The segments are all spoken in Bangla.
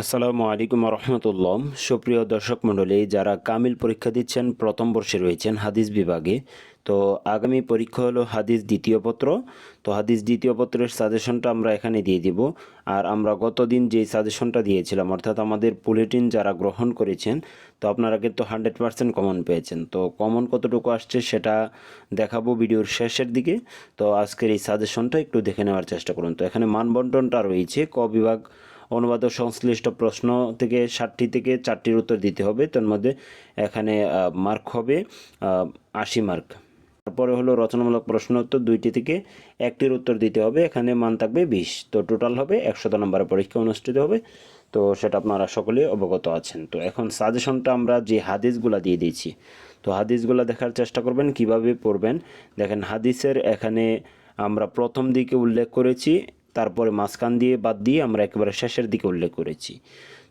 আসসালামু আলাইকুম রহমতুল্লাহ। সুপ্রিয় দর্শক মণ্ডলী, যারা কামিল পরীক্ষা দিচ্ছেন, প্রথম বর্ষে রয়েছেন হাদিস বিভাগে, তো আগামী পরীক্ষা হলো হাদিস দ্বিতীয় পত্র। তো হাদিস দ্বিতীয় পত্রের সাজেশনটা আমরা এখানে দিয়ে দিব। আর আমরা গতদিন যে সাজেশনটা দিয়েছিলাম, অর্থাৎ আমাদের বুলেটিন যারা গ্রহণ করেছেন, তো আপনারা কিন্তু হান্ড্রেড পার্সেন্ট কমন পেয়েছেন। তো কমন কতটুকু আসছে সেটা দেখাবো ভিডিওর শেষের দিকে। তো আজকের এই সাজেশনটা একটু দেখে নেওয়ার চেষ্টা করুন। তো এখানে মানবন্টনটা রয়েছে, ক বিভাগ অনুবাদ ও সংশ্লিষ্ট প্রশ্ন থেকে ষাটটি থেকে চারটির উত্তর দিতে হবে। তার মধ্যে এখানে মার্ক হবে আশি মার্ক। তারপরে হলো রচনামূলক প্রশ্ন উত্তর দুইটি থেকে একটির উত্তর দিতে হবে। এখানে মান থাকবে বিশ। তো টোটাল হবে একশত নম্বরের পরীক্ষা অনুষ্ঠিত হবে। তো সেটা আপনারা সকলে অবগত আছেন। তো এখন সাজেশনটা আমরা যে হাদিসগুলা দিয়ে দিয়েছি, তো হাদিসগুলা দেখার চেষ্টা করবেন, কীভাবে পড়বেন। দেখেন, হাদিসের এখানে আমরা প্রথম দিকে উল্লেখ করেছি তারপরে মাঝখান দিয়ে বাদ দিয়ে আমরা একেবারে শেষের দিকে উল্লেখ করেছি।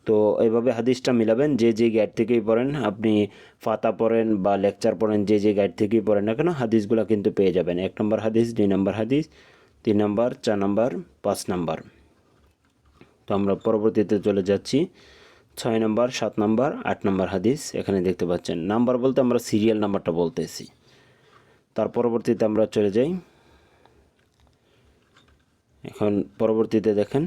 তো এইভাবে হাদিসটা মিলাবেন, যে যে গাইড থেকেই পড়েন, আপনি ফাতা পড়েন বা লেকচার পড়েন, যে যে গাইড থেকেই পড়েন না কেন, হাদিসগুলো কিন্তু পেয়ে যাবেন। এক নম্বর হাদিস, দুই নম্বর হাদিস, তিন নম্বর, চার নম্বর, পাঁচ নম্বর। তো আমরা পরবর্তীতে চলে যাচ্ছি। ছয় নম্বর, সাত নম্বর, আট নম্বর হাদিস, এখানে দেখতে পাচ্ছেন। নাম্বার বলতে আমরা সিরিয়াল নাম্বারটা বলতেছি। তার পরবর্তীতে আমরা চলে যাই। এখন পরবর্তীতে দেখেন,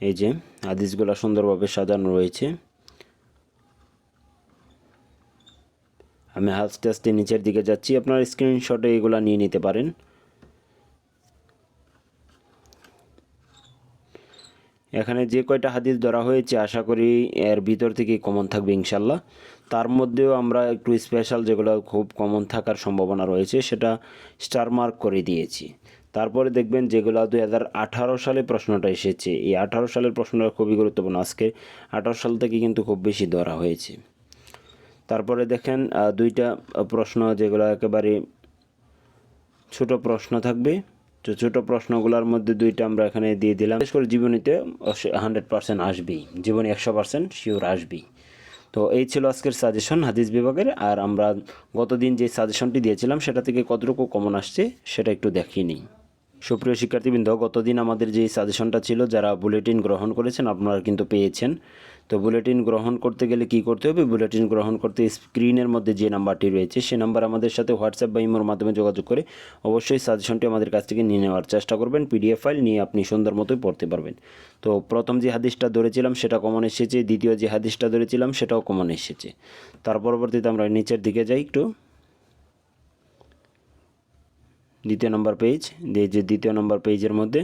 এই যে হাদিসগুলো সুন্দরভাবে সাজানো রয়েছে। আমি আস্তে আস্তে নিচের দিকে যাচ্ছি, আপনার স্ক্রিনশটে এগুলো নিয়ে নিতে পারেন। এখানে যে কয়টা হাদিস ধরা হয়েছে, আশা করি এর ভিতর থেকে কমন থাকবে ইনশাল্লাহ তার মধ্যেও আমরা একটু স্পেশাল যেগুলো খুব কমন থাকার সম্ভাবনা রয়েছে, সেটা স্টার মার্ক করে দিয়েছি। তারপরে দেখবেন যেগুলো দুই হাজার আঠারো সালে প্রশ্নটা এসেছে। এই আঠারো সালের প্রশ্নটা খুবই গুরুত্বপূর্ণ। আজকে আঠারো সাল থেকে কিন্তু খুব বেশি ধরা হয়েছে। তারপরে দেখেন দুইটা প্রশ্ন যেগুলো একেবারে ছোট প্রশ্ন থাকবে। তো ছোটো প্রশ্নগুলোর মধ্যে দুইটা আমরা এখানে দিয়ে দিলাম। বিশেষ করে জীবনীতে হান্ড্রেড পার্সেন্ট আসবেই। জীবনী একশো পার্সেন্ট শিওর আসবেই। তো এই ছিল আজকের সাজেশন হাদিস বিভাগের। আর আমরা গতদিন যে সাজেশনটি দিয়েছিলাম, সেটা থেকে কতটুকু কমন আসছে, সেটা একটু দেখিয়ে নিই। সুপ্রিয় শিক্ষার্থীবৃন্দ, গতদিন আমাদের যে সাজেশনটা ছিল, যারা বুলেটিন গ্রহণ করেছেন, আপনারা কিন্তু পেয়েছেন। তো বুলেটিন গ্রহণ করতে গেলে কি করতে হবে? বুলেটিন গ্রহণ করতে স্ক্রিনের মধ্যে যে নাম্বারটি রয়েছে, সে নাম্বার আমাদের সাথে হোয়াটসঅ্যাপ বা ইমোর মাধ্যমে যোগাযোগ করে অবশ্যই সাজেশনটি আমাদের কাছ থেকে নিয়ে নেওয়ার চেষ্টা করবেন। পিডিএফ ফাইল নিয়ে আপনি সুন্দর মতোই পড়তে পারবেন। তো প্রথম যে হাদিসটা ধরেছিলাম, সেটা কমন এসেছে। দ্বিতীয় যে হাদিসটা ধরেছিলাম, সেটাও কমন এসেছে। তার পরবর্তীতে আমরা নিচের দিকে যাই একটু। দ্বিতীয় নম্বর পেজ দিয়ে যে দ্বিতীয় নম্বর পেজের মধ্যে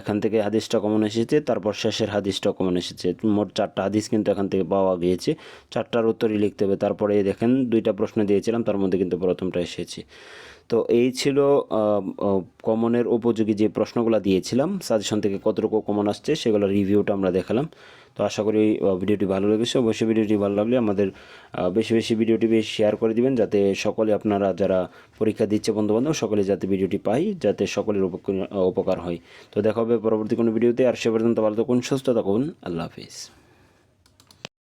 এখান থেকে হাদিসটা কমন এসেছে, তারপর শেষের হাদিসটা কমন এসেছে। মোট চারটা হাদিস কিন্তু এখান থেকে পাওয়া গিয়েছে। চারটার উত্তরই লিখতে হবে। তারপরে দেখেন, দুইটা প্রশ্ন দিয়েছিলাম, তার মধ্যে কিন্তু প্রথমটা এসেছে। তো এই ছিল কমনের উপযোগী যে প্রশ্নগুলো দিয়েছিলাম সাজেশন থেকে কতটুকু কমন আসছে সেগুলো রিভিউটা আমরা দেখালাম। তো আশা করি ভিডিওটি ভালো লেগেছে। অবশ্যই ভিডিওটি ভালো লাগলে আমাদের বেশি বেশি ভিডিওটি বেশি শেয়ার করে দিবেন, যাতে সকলে আপনারা যারা পরীক্ষা দিচ্ছে বন্ধুবান্ধব, সকলে যাতে ভিডিওটি পাই যাতে সকলের উপকার হয়। তো দেখা হবে পরবর্তী কোনো ভিডিওতে। আর সে পর্যন্ত ভালো থাকুন, সুস্থ থাকুন। আল্লাহ হাফিজ।